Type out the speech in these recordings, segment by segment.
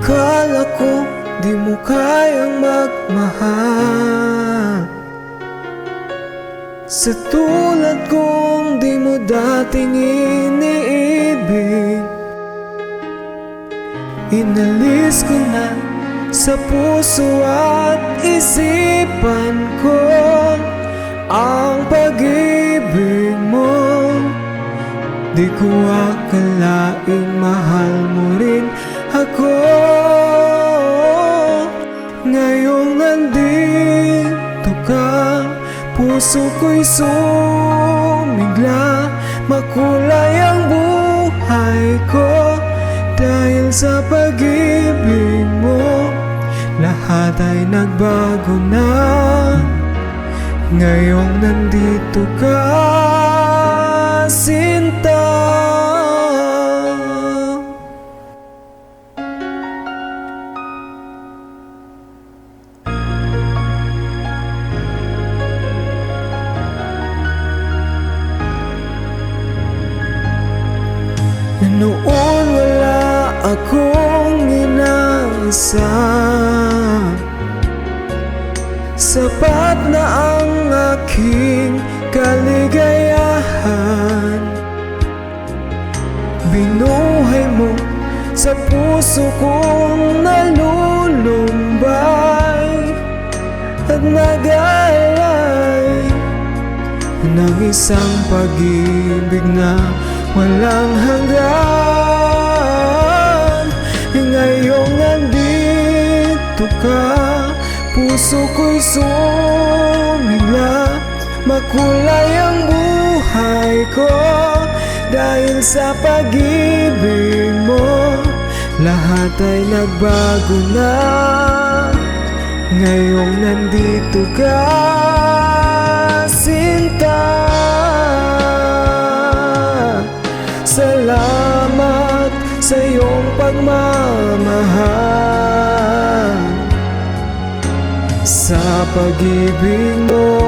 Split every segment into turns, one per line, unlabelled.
Akala ko di mo kayang magmahal. Sa tulad kong di mo dating iniibig Inalis ko na sa puso at isipan ko Ang pag-ibig mo. Di ko akalaing mahal mo rin ako Ngayong nandito ka Puso ko'y sumigla Makulay ang buhay ko. Dahil sa pag-ibig mo Lahat ay nagbago na. Ngayong nandito ka Sinta noon wala akong inaasam Sapat na ang aking kaligayahan. Binuhay mo sa puso kong nalulumbay At nag-aalay ng isang pag-ibig na walang hanggan Puso sumigla Makulay ang buhay ko Dahil sa pag-ibig mo. Lahat ay nagbago na. Ngayong nandito ka Sinta. Salamat sa iyong pagmamahal Sa pag-ibig mo.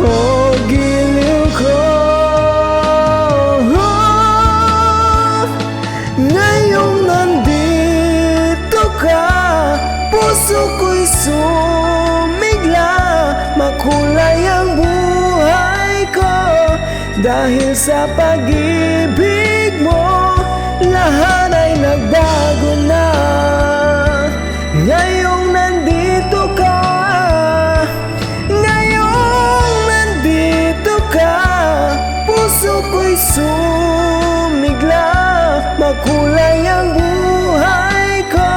Oh, giliw ko. Oh, Ngayong nandito ka Puso ko'y sumigla Makulay ang buhay ko. Dahil sa pag-ibig mo kulay ang buhay ko.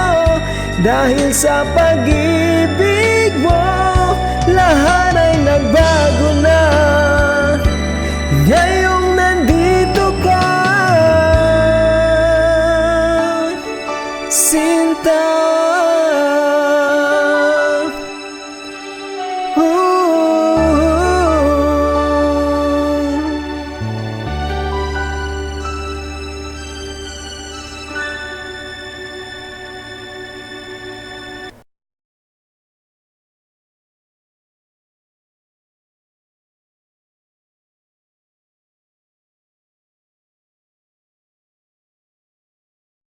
Dahil sa pag-ibig mo Lahat ay nagbago na. Ngayong nandito ka Sinta